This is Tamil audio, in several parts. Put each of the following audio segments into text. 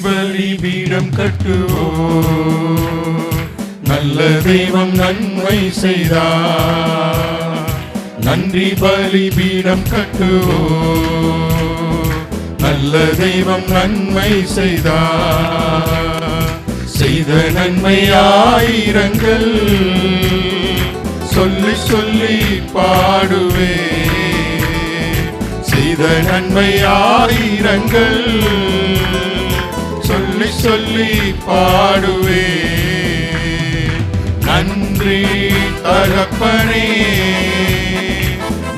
பலி பலிபீடம் கட்டுவோ நல்ல தெய்வம் நன்மை செய்தா நன்றி பலிபீடம் கட்டுவோ நல்ல தெய்வம் நன்மை செய்தா செய்த நன்மை ஆயிரங்கள் சொல்லி சொல்லி பாடுவே செய்த நன்மை ஆயிரங்கள் சொல்லி சொல்லி பாடுவே. நன்றி தகப்பனே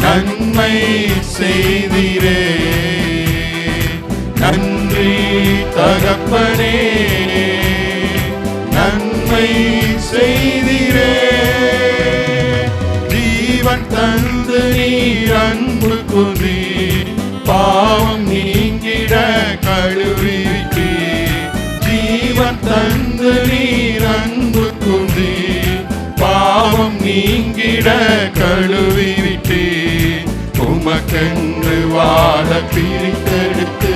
நன்மை செய்திரே. நன்றி தகப்பனே நன்மை செய்திரே. ஜீவன் தந்து நீர் அன்பு குதி பாவம் நீங்கிட கழுவி ஜீவன் தந்து நீர் அன்பு குதி பாவம் நீங்கிட கழுவி விட்டே உமக்கென்று வாழ பிரித்தெடுத்து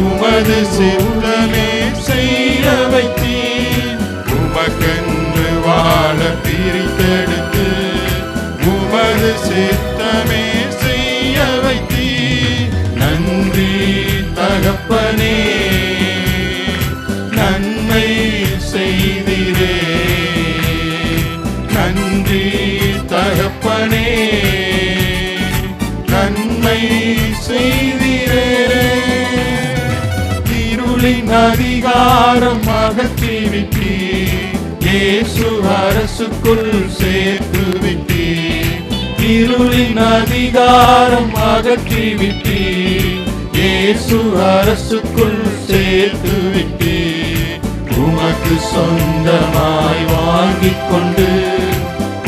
உமது சித்தமே செய்ய வைத்தீர். உமக்கென்று வாழ பிரித்தெடுத்து உமது சித்தமே இருளின் அதிகாரம் அகற்றிவிட்டீ இயேசு அரசுக்குள் சேர்த்து விட்டீ இருளின் அதிகாரம் அகற்றிவிட்டீ இயேசு அரசுக்குள் சேர்த்து விட்டீ உமக்கு சொந்தமாய் வாங்கிக் கொண்டு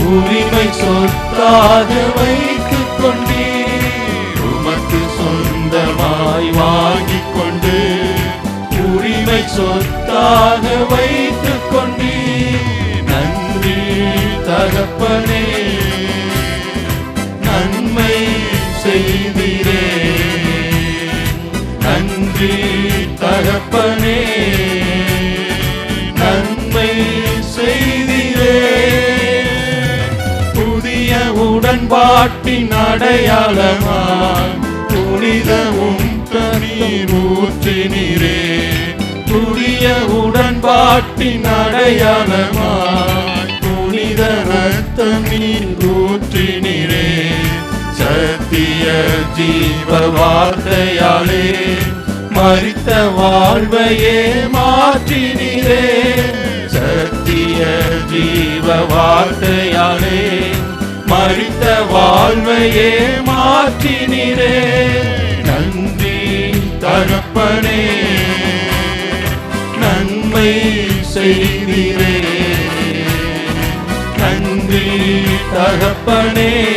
உரிமை சொத்தாக வைத்துக் தகப்பனே நன்மை செய்திரே. நன்றி தகப்பனே நன்மை செய்திரே. புதிய உடன்பாட்டின் அடையாளமாய் புனிதவும் தண்ணீர் ஊற்றினரே. புதிய உடன்பாட்டின் அடையாளமாய் ரத்தம் நீர் ஊற்றினரே சத்திய ஜீவ வார்த்தையாலே மறித்த வாழ்வையே மாற்றினிரே சத்திய ஜீவ வார்த்தையாலே மறித்த வாழ்வையே மாற்றினிரே நன்றி தகப்பனே நன்மை செய்திரே தகப்பனே.